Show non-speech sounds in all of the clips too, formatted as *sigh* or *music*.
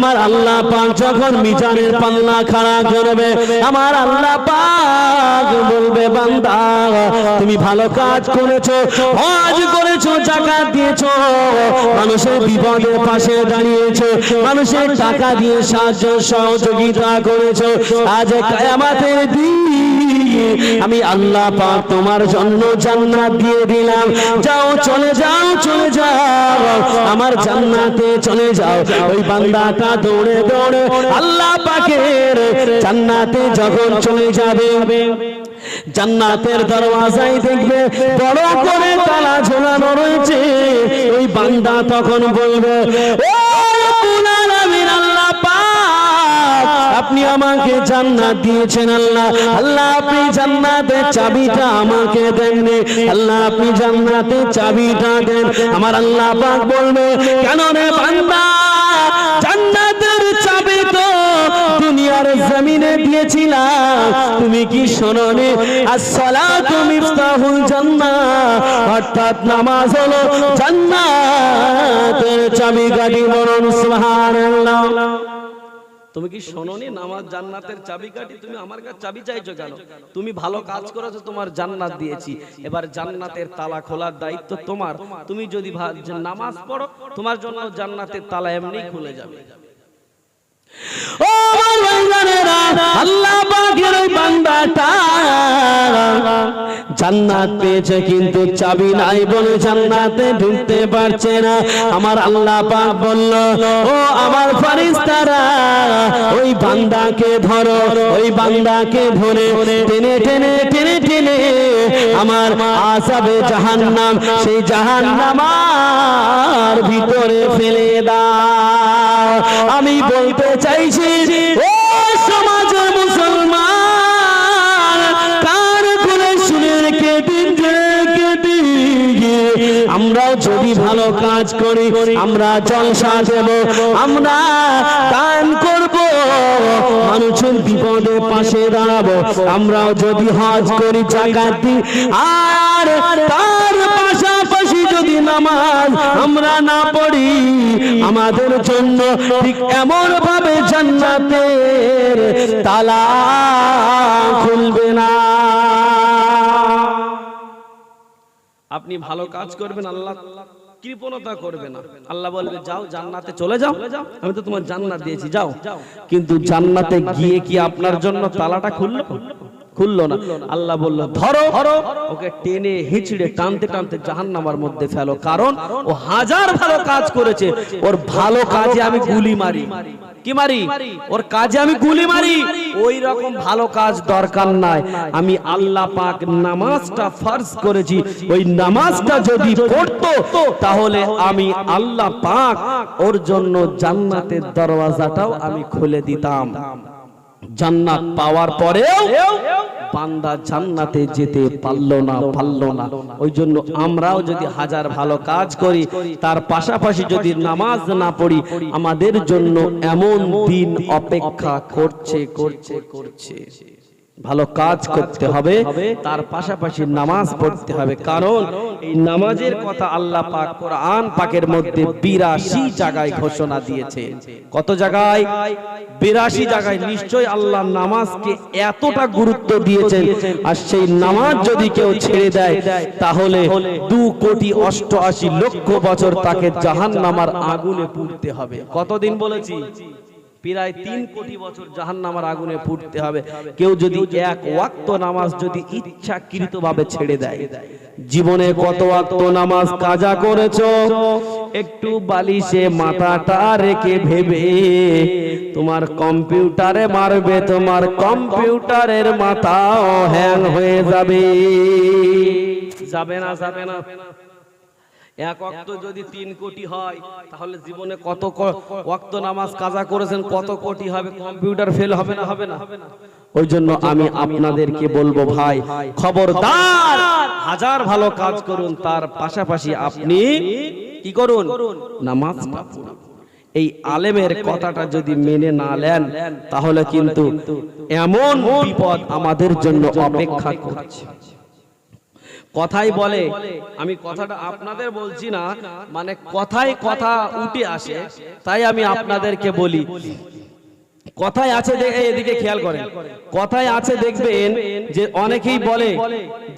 আমার আল্লাহ পাক যখন মিজানের পাল্লা খাড়া করবে, আমার আল্লাহ পাক বলবে, বান্দা, তুমি ভালো কাজ করেছ, হজ করেছ, জাকাত দিয়েছ, মানুষের বিপদের পাশে দাঁড়িয়েছো, মানুষের টাকা দিয়ে সাহায্য সহযোগিতা করেছ, আজ কায়ামাতের দিন আমি আল্লাহ পাক তোমার জন্য জান্নাত দিয়ে দিলাম। যাও, চলে যাও চলে যাও। আমার জান্নাতে চলে যাও। ওই বান্দাটা দৌড়ে দৌড়ে আল্লাহ পাকের জান্নাতে যখন চলে যাবে, জান্নাতের দরওয়াজায় দেখবে বড় করে তালা ঝোলানো রয়েছে। ওই বান্দা তখন বলবে, ও আপনি আমাকে জান্নাত দিয়েছেন আল্লাহ। আল্লাহ, আপনি জান্নাতের চাবিটা আমাকে দেননি আল্লাহ, আপনি জান্নাতের চাবিটা দেন। আমার আল্লাহ পাক বলবে, কেন রে বান্দা? জান্নাতের চাবি তো দুনিয়ার জমিনে দিয়েছিলাম। তুমি কি শোনোনি আসসালাতু মিফতাহুল জান্নাহ। অর্থাৎ নামাজ হলো জান্নাতের চাবি গাড়ি বলুন, সুবহানাল্লাহ। তুমি কি শোনোনি? নামাজ জান্নাতের চাবি চাবিকাঠি তুমি আমার কাছে চাবি চাইছো কেন? তুমি ভালো কাজ করেছ তোমার জান্নাত দিয়েছি। এবার জান্নাতের তালা খোলার দায়িত্ব তোমার। তুমি যদি নামাজ পড়ো তোমার জন্য জান্নাতের তালা এমনি খুলে যাবে। কিন্তু চাবি নাই বলে জান্নাতে ঢুকতে পারছে না। আমার আল্লাহ পাক বলল, ও আমার ফারিস্তারা ওই বান্দাকে ধরো, ওই বান্দাকে ধরে টেনে টেনে টেনে টেনে আমার আসাবে জাহান্নাম, সেই জাহান্নামার ভিতরে ফেলে দাও। আমি বলতে যদি ভালো কাজ করি, আমরা জলসা দেব। আমরা দান করব। মানুষের বিপদে পাশে দাঁড়াবো। আমরাও যদি হজ করি, জাকাত দিই। আর তার পাশাপাশি যদি নামাজ আমরা না পড়ি, আমাদের জন্য ঠিক এমন ভাবে জান্নাতের তালা খুলবে না। আপনি ভালো কাজ করবেন আল্লাহ কৃপণতা করবে না আল্লাহ বলবে যাও জান্নাতে চলে যাও। আমি তো তোমার জান্নাত দিয়েছি যাও। কিন্তু জান্নাতে গিয়ে কি আপনার জন্য তালাটা খুললো? খুললো না। আল্লাহ বলল ধরো। ওকে টেনে হিচড়ে টানতে টানতে জাহান্নামার মধ্যে ফেলো। কারণ ও হাজার ভালো কাজ করেছে। ওর ভালো কাজে আমি গুলি মারি। কি মারি? ওর কাজে আমি গুলি মারি। ওই রকম ভালো কাজ দরকার নাই। আমি আল্লাহ পাক নামাজটা ফার্জ করেছি। ওই নামাজটা যদি পড়তো তাহলে আমি আল্লাহ পাক ওর জন্য জান্নাতের দরওয়াজাটাও আমি খুলে দিতাম। জান্নাত পাওয়ার পরেও বান্দা জান্নাতে যেতে পারল না পারল না। ওই জন্য আমরাও যদি হাজার ভালো কাজ করি তার পাশাপাশি যদি নামাজ না পড়ি আমাদের জন্য এমন দিন অপেক্ষা করছে করছে করছে। ভালো কাজ করতে হবে তার পাশাপাশি নামাজ পড়তে হবে। কারণ এই নামাজের কথা আল্লাহ পাক কোরআন পাকের মধ্যে বিরাশি জায়গায় ঘোষণা দিয়েছে। কত জায়গায়? বিরাশি জায়গায়। নিশ্চয় আল্লাহ নামাজকে এতটা গুরুত্ব দিয়েছেন। আর সেই নামাজ যদি কেউ ছেড়ে দেয় তাহলে দু কোটি অষ্টআশি লক্ষ বছর তাকে জাহান নামার আগুনে পুড়তে হবে। কতদিন বলেছি? প্রায় তিন কোটি বছর জাহান নামার আগুনে ফুটতে হবে। কেউ যদি এক ওয়াক্ত নামাজ যদি ইচ্ছাকৃত ভাবে ছেড়ে দেয়। জীবনে কত ওয়াক্ত নামাজ কাজা করেছ? একটু বালিশে মাথাটা রেখে ভেবে তোমার কম্পিউটারে মারবে তোমার কম্পিউটারের মাথাও হ্যাং হয়ে যাবে। যাবে না যাবে না। এক অক্ত যদি তিন কোটি হয় তাহলে জীবনে কত ওয়াক্ত নামাজ কাজা করেছেন কত কোটি হবে কম্পিউটার ফেল হবে না হবে না। ওই জন্য আমি আপনাদেরকে বলব ভাই খবরদার! হাজার ভালো কাজ করুন তার পাশাপাশি আপনি কি করুন? নামাজ এই আলেমের কথাটা যদি মেনে না নেন তাহলে কিন্তু এমন বিপদ আমাদের জন্য অপেক্ষা করছে। কথাই বলে। আমি কথাটা আপনাদের বলছি না মানে কথাই কথা উঠে আসে তাই আমি আপনাদেরকে বলি। কথায় আছে এদিকে খেয়াল করেন। কথায় আছে দেখবেন যে অনেকেই বলে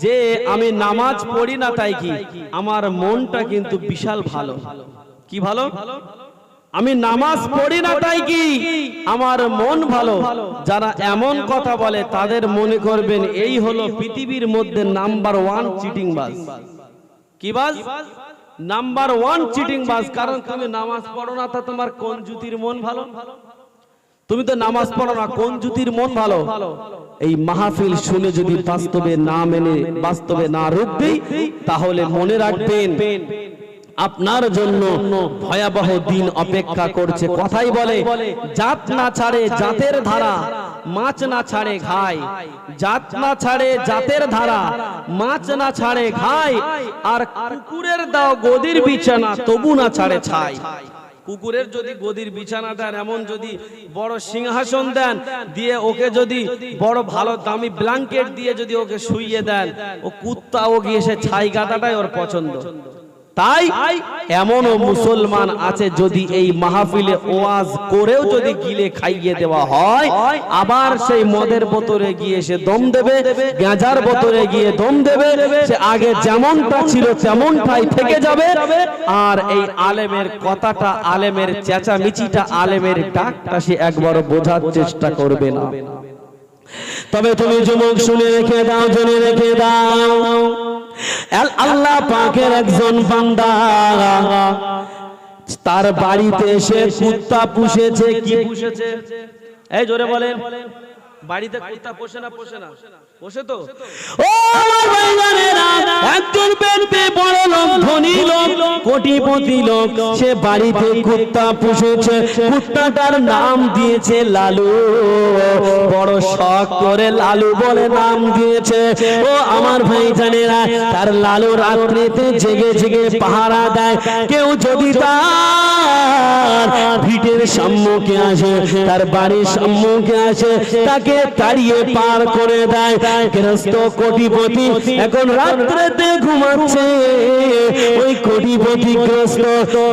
যে আমি নামাজ পড়ি না তাই কি? আমার মনটা কিন্তু বিশাল ভালো? কি ভালো? আমি নামাজ পড়ি না তাই কি? আমার মন ভালো। যারা এমন কথা বলে তাদের মনে করবেন এই হলো পৃথিবীর মধ্যে নাম্বার ওয়ান চিটিং বাজ। কি বাজ? নাম্বার ওয়ান চিটিং বাজ। কারণ তুমি নামাজ পড়ো না তা তোমার কোন জুতির মন ভালো? তুমি তো নামাজ পড়ো না কোন জুতির মন ভালো? এই মাহফিল শুনে যদি বাস্তবে না মেনে বাস্তবে না রূপ দেই তাহলে মনে রাখবেন আপনার জন্য ভয়াবহ দিন অপেক্ষা করছে। কথাই বলে, জাত না ছাড়ে জাতের ধারা, মাছ না ছাড়ে ঘাই। জাত না ছাড়ে জাতের ধারা, মাছ না ছাড়ে ঘাই। আর কুকুরের দাও গদির বিছানা, তবু না ছাড়ে ছাই। কুকুরের যদি গদির বিছানা দেন, এমন যদি বড় সিংহাসন দেন, দিয়ে ওকে যদি বড় ভালো দামি ব্ল্যাঙ্কেট দিয়ে যদি ওকে শুইয়ে দেন, ও কুত্তা ও গিয়ে সে ছাই গাদাটাই ওর পছন্দ। তাই এমনও মুসলমান আছে যদি এই মাহফিলে ওয়াজ করেও যদি গিলে খাইয়ে দেওয়া হয়, আবার সেই মদের বোতলে গিয়ে সে দম দেবে, গাঁজার বোতলে গিয়ে দম দেবে, সে আগে যেমনটা ছিল তেমনটাই থেকে যাবে। আর এই আলেমের কথাটা, আলেমের চেঁচামেচিটা, আলেমের ডাকটা সে একবার বোঝার চেষ্টা করবে না। তবে তুমি যুবক শুনে রেখে দাও, জেনে রেখে দাও। আল্লাহ পাকের একজন বান্দা। তার বাড়িতে এসে কুত্তা পুষেছে, কি পুষেছে? এই জোরে বলেন। বাড়িতে কুত্তা পোষে না পোষে না? আমার লালু। বড় শখ করে লালু বলে নাম দিয়েছে। ও আমার তার লালু রাত্রিতে জেগে জেগে পাহারা দেয়। কেউ যদি তার সম্মুখে আসে, তার বাড়ির সম্মুখে আসে, তাকে তাড়িয়ে পার করে দেয়। গৃহস্থ কোটিপতি এখন রাত্রেতে ঘুমাচ্ছে। ওই কোটিপতি গ্রস্ত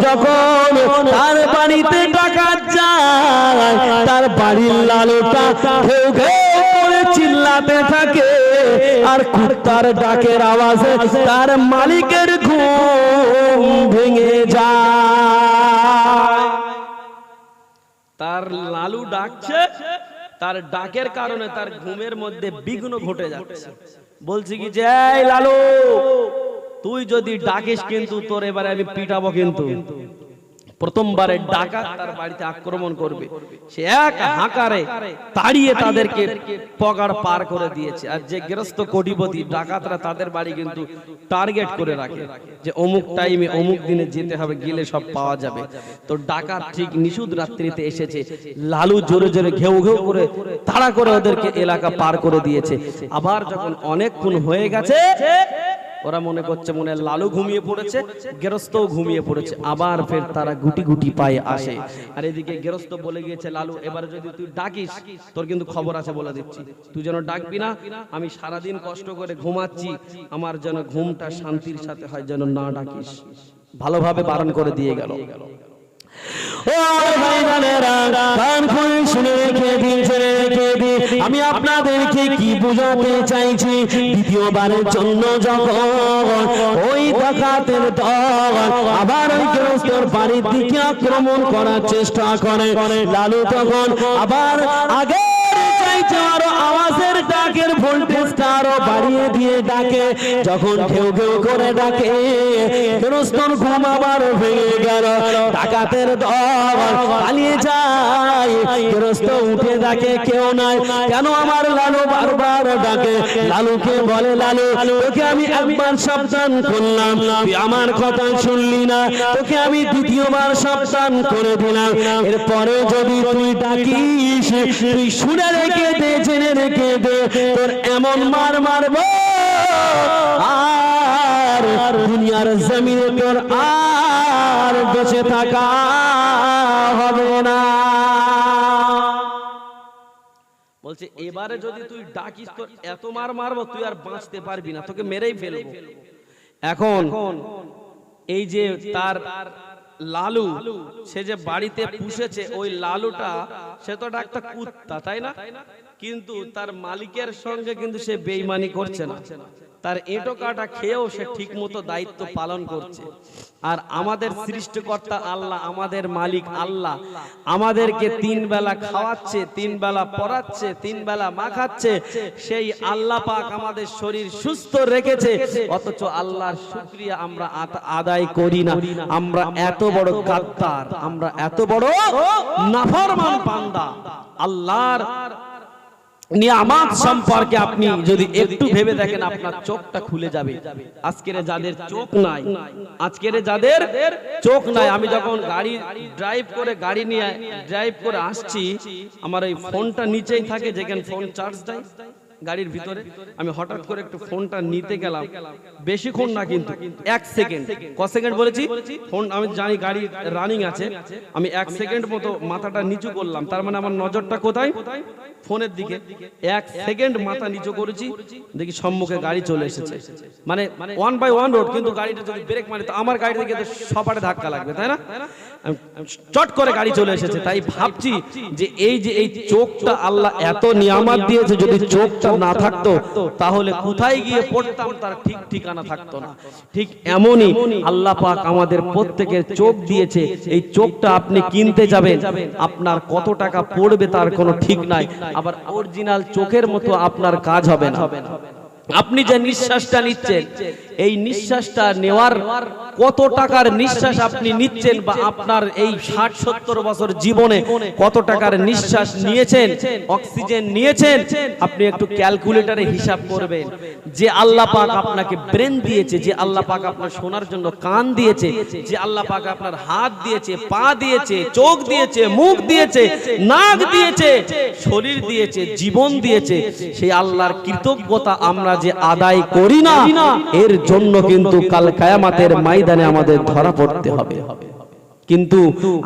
যখন তার বাড়িতে টাকা যায়, তার বাড়ির লালুটা করে চিল্লাতে থাকে। আর কুত্তার ডাকের আওয়াজে তার মালিকের ঘুম ভেঙে যায়। তার লালু ডাকছে তার ডাকের কারণে তার ঘুমের মধ্যে বিঘ্ন ঘটে যাচ্ছে। বলছি কি যে লালু, তুই যদি ডাকিস কিন্তু তোর এবারে আমি পিটাবো কিন্তু। প্রথমবারে ডাকা তার বাড়িতে আক্রমণ করবে। সে এক হাঁকারে তাড়িয়ে তাদেরকে পগার পার করে দিয়েছে। আর যে গৃহস্থ কোটিপতি ডাকাতরা তাদের বাড়ি কিন্তু টার্গেট করে রাখে। যে অমুক টাইমে অমুক দিনে যেতে হবে গেলে সব পাওয়া যাবে। তো ডাকাত ঠিক নিশুদ রাত্রিতে এসেছে। লালু জোরে জোরে ঘেউ ঘেউ করে তাড়া করে ওদেরকে এলাকা পার করে দিয়েছে। আবার যখন অনেকক্ষণ হয়ে গেছে ওরা মনে করছে মনে লালু ঘুমিয়ে পড়েছে গেরস্তও ঘুমিয়ে পড়েছে। আবার ফের তারা গুটি গুটি পায়ে আসে। আর এদিকে গেরস্ত বলে গিয়েছে লালু এবারে যদি তুই ডাকিস তোর কিন্তু খবর আছে বলে দিচ্ছি। তুই যেন ডাকবি না আমি সারাদিন কষ্ট করে ঘুমাচ্ছি আমার যেন ঘুমটা শান্তির সাথে হয় যেন না ডাকিস। ভালোভাবে বারণ করে দিয়ে গেল। আমি আপনাদেরকে কি চাইছি? দ্বিতীয়বারের জন্য যখন ওই ডাকাতের দল আবার ওই গৃহস্থর বাড়ির দিকে আক্রমণ করার চেষ্টা করে, লালু তখন আবার আগে চাইছে আরও আওয়াজের ডাকের ভোল্টেজটা আরও বাড়িয়ে দিয়ে ডাকে, যখন ঘেউ ঘেউ করে ডাকে গৃহস্থর ঘুম আবার ভেঙে গেল। ডাকাতের দল পালিয়ে যায়। গৃহস্থ উঠে ডাকে, কেউ নাই। কেন আমার লালু বারবার ডাকে? লালুকে বলে, লালু, তোকে আমি একবার সাবধান করলাম। তুই আমার কথা শুনলি না। তোকে আমি দ্বিতীয়বার সাবধান করে দিলাম। এরপরে যদি তুই ডাকিস, তুই শুনে রেখে দে, জেনে রেখে দে। তোর এমন মার মারবো। আর দুনিয়ার জমিনে তোর আর বেঁচে থাকা হবে না। বলছে, এবারে যদি তুই ডাকিস, তোর এত মার মারবো, তুই আর বাঁচতে পারবি না, তোকে মেরেই ফেলব। এখন এই যে তার লালু, সে যে বাড়িতে পুষেছে, ওই লালুটা, সে তো একটা কুত্তা, তাই না? কিন্তু তার মালিকের সঙ্গে কিন্তু সে বেইমানি করছে না। তার এঁটো কাটা খেয়েও সে ঠিক মতো দায়িত্ব পালন করছে। আর আমাদের সৃষ্টিকর্তা আল্লাহ, আমাদের মালিক আল্লাহ, আমাদেরকে তিন বেলা খাওয়াচ্ছে, তিন বেলা পড়াচ্ছে, তিন বেলা মাখাচ্ছে। সেই আল্লাহ পাক আমাদের শরীর সুস্থ রেখেছে। অথচ আল্লাহর শুক্রিয়া আমরা আদায় করি না। আমরা এত বড় গাদ্দার, আমরা এত বড় নাফরমান পান্দা আল্লাহর নিয়ামত সম্পর্কে আপনি যদি একটু ভেবে দেখেন আপনার চোখটা খুলে যাবে। আজকের যাদের চোখ নাই আজকের যাদের চোখ নাই আমি যখন গাড়ি ড্রাইভ করে গাড়ি নিয়ে ড্রাইভ করে আসছি আমার এই ফোনটা নিচেই থাকে যেখানে ফোন চার্জ দেয়। গাড়ির ভিতরে। আমি হঠাৎ করে একটু ফোনটা নিতে গেলাম। বেশিক্ষণ না কিন্তু এক সেকেন্ড। ক সেকেন্ড। বলেছি? ফোন আমি জানি গাড়ি রানিং আছে। আমি এক সেকেন্ড মতো মাথাটা নিচু করলাম। তার মানে আমার নজরটা কোথায়? ফোনের দিকে। এক সেকেন্ড মাথা নিচু করেছি। দেখি সম্মুখে গাড়ি চলে এসেছে। মানে ওয়ান বাই ওয়ান রোড কিন্তু গাড়িটা যদি ব্রেক মারে তো আমার গাড়ি থেকে সপাটে ধাক্কা লাগবে তাই না? চট করে গাড়ি চলে এসেছে। তাই ভাবছি যে এই যে এই চোখটা আল্লাহ এত নিয়ামত দিয়েছে যদি চোখটা না থাকতো, তাহলে কোথায় গিয়ে পড়তাম, তার ঠিক ঠিকানা থাকতো না। ঠিক এমনই আল্লাহ পাক আমাদের প্রত্যেকের চোখ দিয়েছে, এই চোখটা আপনি কিনতে যাবেন, আপনার কত টাকা পড়বে তার কোনো ঠিক নাই, আবার অরিজিনাল চোখের মতো আপনার কাজ হবে না। আপনি যে নিঃশ্বাসটা নিচ্ছেন এই নিঃশ্বাসটা নেওয়ার কত টাকার নিঃশ্বাস আপনি নিচ্ছেন বা আপনার এই ষাট, সত্তর বছর জীবনে কত টাকার নিঃশ্বাস নিয়েছেন, অক্সিজেন নিয়েছেন, আপনি একটু ক্যালকুলেটরে হিসাব করবেন। যে আল্লাহ পাক আপনাকে ব্রেন দিয়েছে, যে আল্লাহ পাক আপনার শোনার জন্য কান দিয়েছে, যে আল্লাহ পাক আপনার হাত দিয়েছে, পা দিয়েছে, চোখ দিয়েছে, মুখ দিয়েছে, নাক দিয়েছে, শরীর দিয়েছে, জীবন দিয়েছে, সেই আল্লাহর কৃতজ্ঞতা আমরা যে আদায় করি না, এর জন্য কিন্তু কাল কায়ামাতের ময়দানে আমাদের ধরা পড়তে হবে। কিন্তু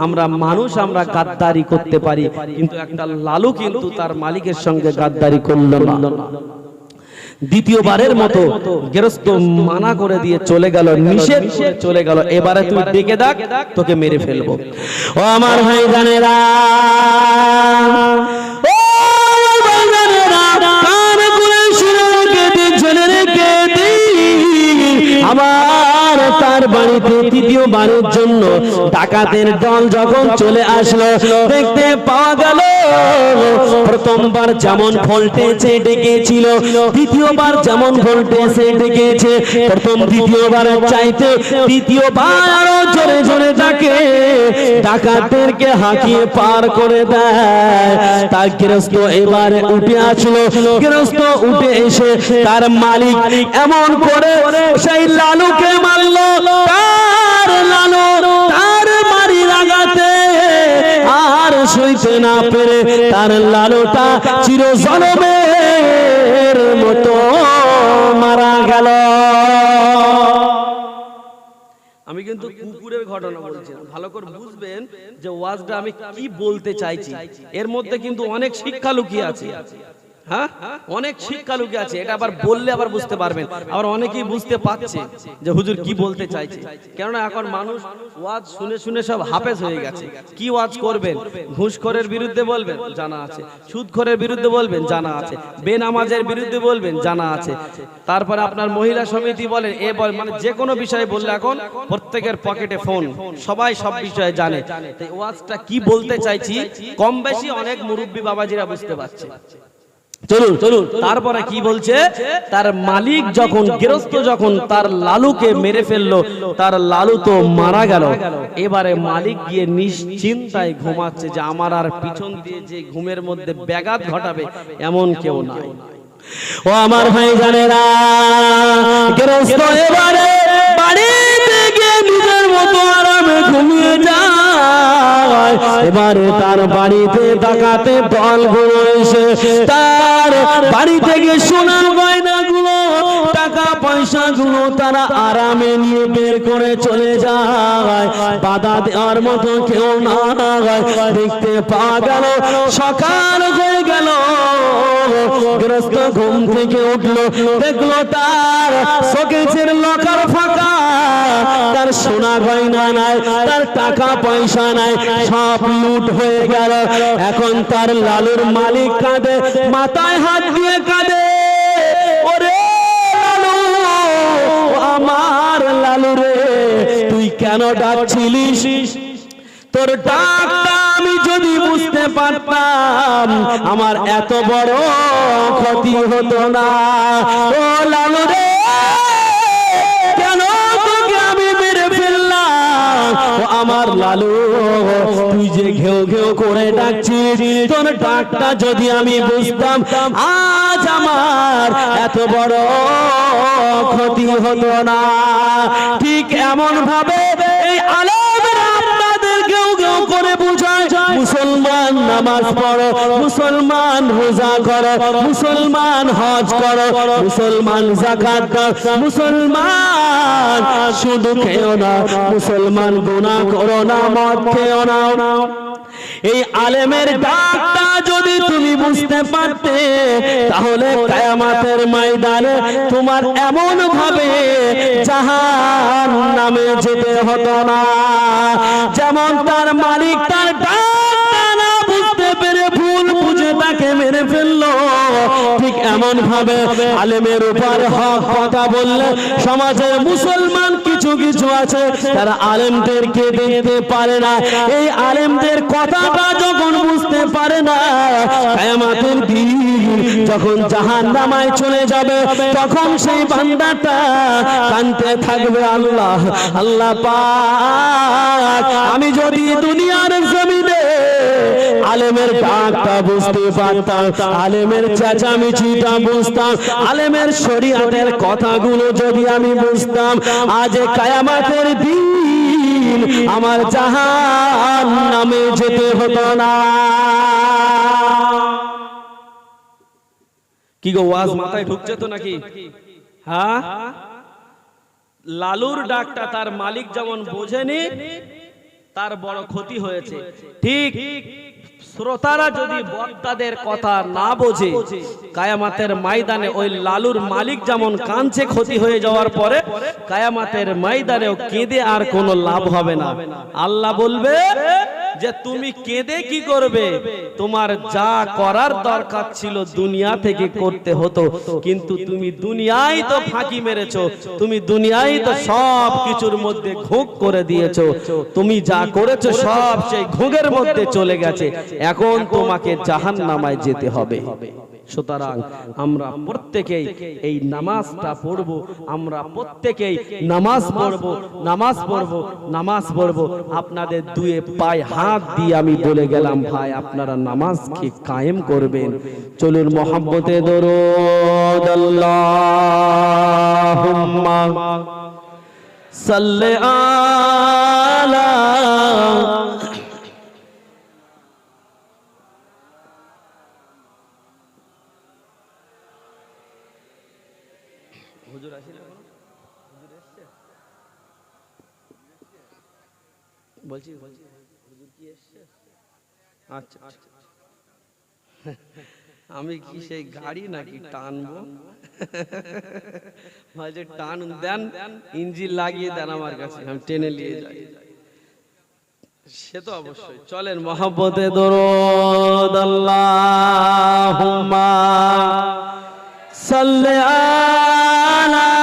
আমরা মানুষ আমরা গাদ্দারি করতে পারি। কিন্তু একটা লালু কিন্তু তার মালিকের সঙ্গে গাদ্দারি করল না। দ্বিতীয়বারের মতো গেরস্ত মানা করে দিয়ে চলে গেল নিষেধ চলে গেল। এবারে তুই ডেকে ডাক তোকে মেরে ফেলব। ও আমার ভাই জানেরা আবার তার বাড়িতে তৃতীয় বারের জন্য ডাকাতের দল যখন চলে আসলো দেখতে পাওয়া গেল প্রথমবার যেমন ভোল্টেজে ডেকেছিল, দ্বিতীয়বার যেমন ভোল্টেজে ডেকেছে, প্রথম দ্বিতীয়বার চাইতে তৃতীয়বার আরও জোরে জোরে ডাকে ডাকাতেরকে হাঁকিয়ে পার করে দেয়। তার গৃহস্থ এবারে উঠে আসলো, গৃহস্থ উঠে এসে তার মালিক এমন করে, সেই লালুকে মারলো, তার লালু সইতে না পেরে তার লালুটা চির জনমের মতো মারা গেল। আমি কিন্তু কুকুরের ঘটনা বলছি, ভালো করে বুঝবেন যে ওয়াজটা আমি কি বলতে চাইছি। এর মধ্যে কিন্তু অনেক শিক্ষা লুকিয়ে আছে। হ্যাঁ? অনেক শিক্ষা আছে এটা আবার বললে আবার বুঝতে পারবেন। আবার অনেকেই বুঝতে পারছে যে হুজুর কি বলতে চাইছে। কেননা এখন মানুষ ওয়াজ শুনে শুনে সব হাফেজ হয়ে গেছে। কি ওয়াজ করবেন? ঘুষখোরের বিরুদ্ধে বলবেন? জানা আছে। সুদখোরের বিরুদ্ধে বলবেন? জানা আছে। বেনামাজের বিরুদ্ধে বলবেন? জানা আছে। তারপরে আপনার মহিলা সমিতি বলেন এ বল মানে যে কোনো বিষয়ে বললে এখন প্রত্যেকের পকেটে ফোন সবাই সব বিষয়ে জানে। ওয়াজটা কি বলতে চাইছি কম বেশি অনেক মুরব্বী বাবাজিরা বুঝতে পারছে চলুন চলুন তারপরে কি বলছে? তার মালিক যখন গৃহস্থ যখন তার লালুকে মেরে ফেলল তার লালু তো মারা গেল। এবারে মালিক গিয়ে নিশ্চিন্তায় ঘুমাচ্ছে যে আমার আর পিছন দিয়ে যে ঘুমের মধ্যে ব্যাঘাত ঘটাবে এমন কেউ নাই। ও আমার ভাই জানেরা গৃহস্থ এবারে বাড়িতে গিয়ে নিজের মতো আরামে ঘুমিয়ে যায়। এবারে তার বাড়িতে ডাকাতে দলগুলো এসে তার বাড়ি থেকে সোনার গয়নাগুলো, টাকা পয়সা গুলো তারা আরামে নিয়ে বের করে চলে যায়। বাধা দেওয়ার মতো কেউ না দেখতে পাওয়া গেল, সকাল হয়ে গেল। গ্রস্ত ঘুম থেকে উঠল, দেখল তার শোকেছের লকার ফাঁকা। তার সোনা গয়না নাই, তার টাকা পয়সা নাই, সব লুট হয়ে গেল। এখন তার লালুর মালিক কাঁদে, মাথায় হাত দিয়ে কাঁদে, ওরে লালু আমার লালু রে, তুই কেন ডাকছিলিস? তোর ডাকটা আমি যদি বুঝতে পারতাম, আমার এত বড় ক্ষতি হতো না। ও লালু রে, কেন তোকে আমি মেরে ফেললাম? ও আমার লালু, তুই যে ঘেউ ঘেউ করে ডাকছিস, তোর ডাকটা যদি আমি বুঝতাম, আজ আমার এত বড় ক্ষতি হতো না। ঠিক এমন ভাবে নামাজ পড়ো, মুসলমান রোজা করো, মুসলমান হজ করো, মুসলমান জাকাত দাও, মুসলমান শুধু খেও না, মুসলমান গুনাহ করো না, মদ খেও না। এই আলেমের ডাকটা যদি তুমি বুঝতে পারতে, তাহলে কায়ামাতের ময়দানে তোমার এমন ভাবে জাহান নামে যেতে হতো না। যেমন তার মালিক তার এমন ভাবে আলেমের উপর হক কথা বললে সমাজের মুসলমান কিছু কিছু আছে, তারা আলেমদেরকে দেখতে পারে না। এই আলেমদের কথাটা যখন বুঝতে পারে না, কায়ামাতের দিন যখন জাহান নামায় চলে যাবে, তখন সেই বান্দাটা কানতে থাকবে, আল্লাহ আল্লাহ পাক, আমি যদি দুনিয়ার আলেমের ডাকটা বুঝতে পারতাম, আলেমের চেঁচামেচিটা বুঝতাম, আলেমের শরীয়তের কথাগুলো যদি আমি বুঝতাম, আজ কায়ামাতের দিন আমার জাহান নামে যেতে হতো না। কি গো, ওয়াজ মাথায় ঢুকছে তো নাকি? হ্যাঁ? লালুর ডাকটা তার মালিক যেমন বোঝেনি, তার বড় ক্ষতি হয়েছে। ঠিক? শ্রোতারা যদি বক্তাদের কথা না বোঝে, কায়ামাতের ময়দানে ওই লালুর মালিক যেমন কাঞ্চে ক্ষতি হয়ে যাওয়ার পরে, কায়ামাতের ময়দানেও কেঁদে আর কোনো লাভ হবে না। আল্লাহ বলবে যে তুমি কেঁদে কি করবে? তোমার যা করার দরকার ছিল দুনিয়া থেকে করতে হতো। কিন্তু তুমি দুনিয়ায় তো ফাঁকি মেরেছ। তুমি দুনিয়ায় তো সব কিছুর মধ্যে ঘুঁক করে দিয়েছ। তুমি যা করেছ সব সেই ঘুঁকের মধ্যে চলে গেছে। এখন তোমাকে জাহান নামায় যেতে হবে। সুতরাং আমরা প্রত্যেকেই এই নামাজটা পড়ব, আমরা প্রত্যেকেই নামাজ পড়ব নামাজ পড়ব নামাজ পড়ব। আপনাদের দুয়ে পায়ে হাত দিয়ে আমি বলে গেলাম, ভাই, আপনারা নামাজকে কায়েম করবেন? চলুন মোহাম্মতে দরুদ আল্লাহুম্মা সাল্লি আলা হুজুর আসেন এখন হুজুর এসছে বলছি বলছি হুজুর কি এসছে আচ্ছা আচ্ছা আমি কি সেই গাড়ি নাকি টানবো? ভাই *laughs* টান দেন ইঞ্জিন লাগিয়ে দেন আমার কাছে আমি টেনে নিয়ে যাই। সে তো অবশ্যই। চলেন মহাব্বতে দরদ। আল্লাহুম্মা সাল্লি আলা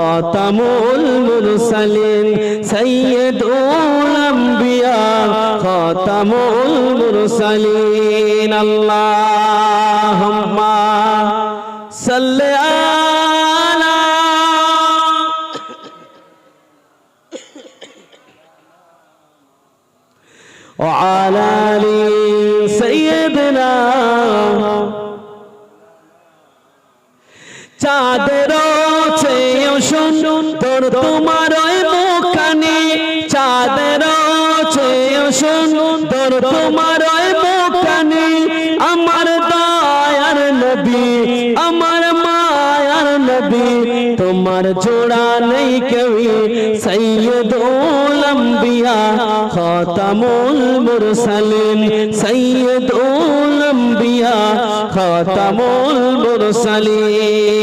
খাতামুল মুরসালিন সাইয়্যিদুল আম্বিয়া খতামুল মুরসালিন আল্লাহুম্মা তোমার মুখানি চাঁদের সুন্দর তোমার মুখানি আমার দয়ার নবী, আমার মায়ার নবী। তোমার জোড়া নেই কেউ সৈয়দুল আম্বিয়া, খাতামুল মুরসালিন, সৈয়দুল আম্বিয়া, খাতামুল মুরসালিন।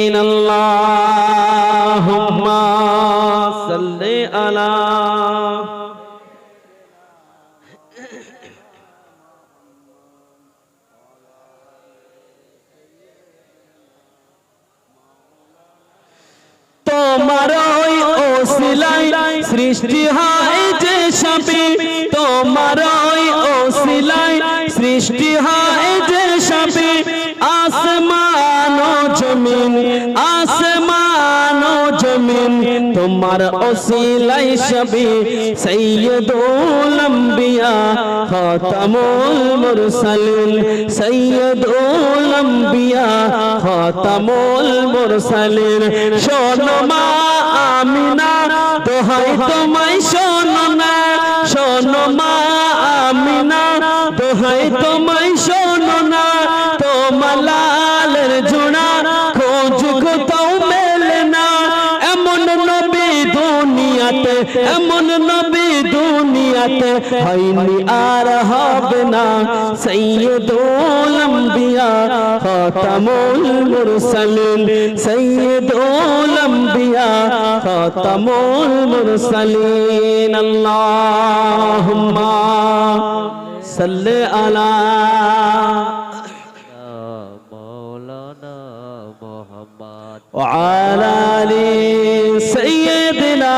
তোমার ওই ওসিলাই সৃষ্টি হয় যে সবে তোমার ওসিলাই সবে, সৈয়দুল আম্বিয়া খাতামুল মুরসালিন, সৈয়দুল আম্বিয়া খাতামুল মুরসালিন। শোনো মা আমিনা, দোহাই তোমায় শোনো না। শোনো মা আমিনা, দোহাই তোমায় দুনিয়াতে হয়নি আর হবে না সৈয়দুল আম্বিয়া খাতামুল মুরসালিন সৈয়দুল আম্বিয়া খাতামুল মুরসালিন আল্লাহুম্মা সাল্লি আলা মৌলানা মোহাম্মদ وعلى آل سيدنا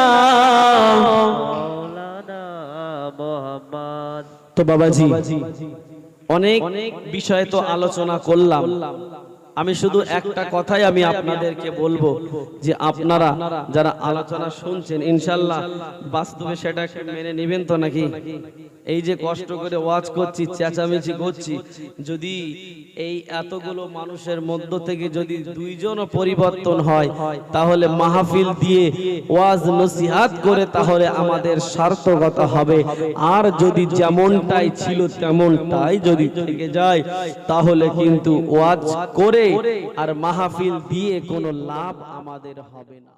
তো বাবাজি অনেক বিষয়ে তো আলোচনা করলাম। আমি শুধু একটা কথাই আমি আপনাদেরকে বলব যে আপনারা যারা আলোচনা শুনছেন ইনশাল্লাহ বাস্তবে সেটা মেনে নেবেন তো নাকি? এই যে কষ্ট করে ওয়াজ করছি চেঁচামেচি করছি যদি এই এতগুলো মানুষের মধ্য থেকে যদি দুইজনও পরিবর্তন হয় তাহলে মাহফিল দিয়ে ওয়াজ নসিহাত করে তাহলে আমাদের সার্থকতা হবে। আর যদি যেমনটাই ছিল তেমনটাই যদি থেকে যায় তাহলে কিন্তু ওয়াজ করে আর মাহফিল দিয়ে কোনো লাভ আমাদের হবে না।